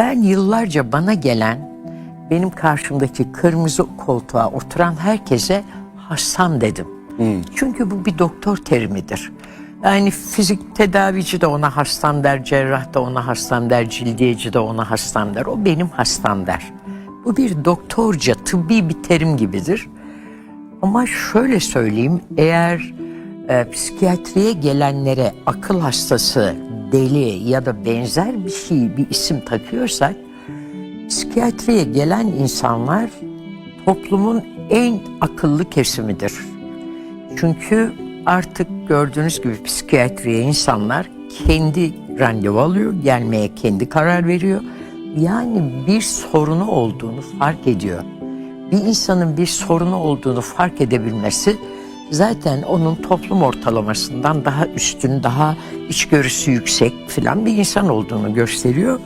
Ben yıllarca bana gelen, benim karşımdaki kırmızı koltuğa oturan herkese hastam dedim. Çünkü bu bir doktor terimidir. Yani fizik tedavici de ona hastam der, cerrah da ona hastam der, cildiyeci de ona hastam der. O benim hastam der. Bu bir doktorca, tıbbi bir terim gibidir. Ama şöyle söyleyeyim, eğer e, psikiyatriye gelenlere akıl hastası, deli ya da benzer bir şey, bir isim takıyorsak, psikiyatriye gelen insanlar toplumun en akıllı kesimidir. Çünkü artık gördüğünüz gibi psikiyatriye insanlar kendi randevu alıyor, gelmeye kendi karar veriyor. Yani bir sorunu olduğunu fark ediyor. Bir insanın bir sorunu olduğunu fark edebilmesi zaten onun toplum ortalamasından daha üstün, daha içgörüsü yüksek filan bir insan olduğunu gösteriyor.